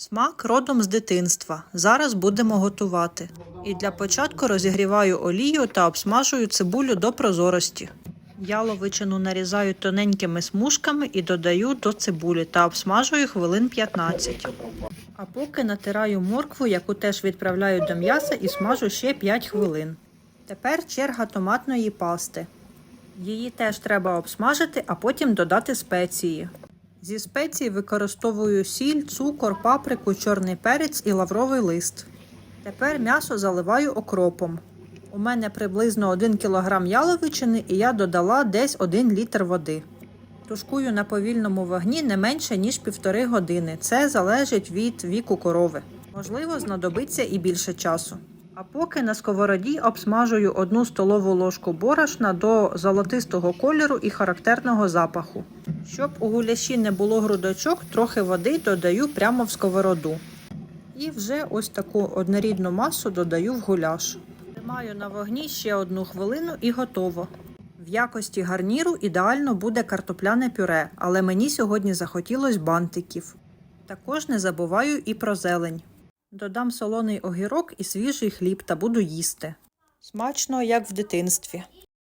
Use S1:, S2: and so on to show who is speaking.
S1: Смак родом з дитинства. Зараз будемо готувати. І для початку розігріваю олію та обсмажую цибулю до прозорості. Яловичину нарізаю тоненькими смужками і додаю до цибулі та обсмажую хвилин 15. А поки натираю моркву, яку теж відправляю до м'яса і смажу ще 5 хвилин. Тепер черга томатної пасти. Її теж треба обсмажити, а потім додати спеції. Зі спецій використовую сіль, цукор, паприку, чорний перець і лавровий лист. Тепер м'ясо заливаю окропом. У мене приблизно 1 кг яловичини і я додала десь 1 літр води. Тушкую на повільному вогні не менше, ніж півтори години. Це залежить від віку корови. Можливо, знадобиться і більше часу. А поки на сковороді обсмажую одну столову ложку борошна до золотистого кольору і характерного запаху. Щоб у гуляші не було грудочок, трохи води додаю прямо в сковороду. І вже ось таку однорідну масу додаю в гуляш. Тримаю на вогні ще одну хвилину і готово. В якості гарніру ідеально буде картопляне пюре, але мені сьогодні захотілось бантиків. Також не забуваю і про зелень. Додам солоний огірок і свіжий хліб та буду їсти. Смачно, як в дитинстві.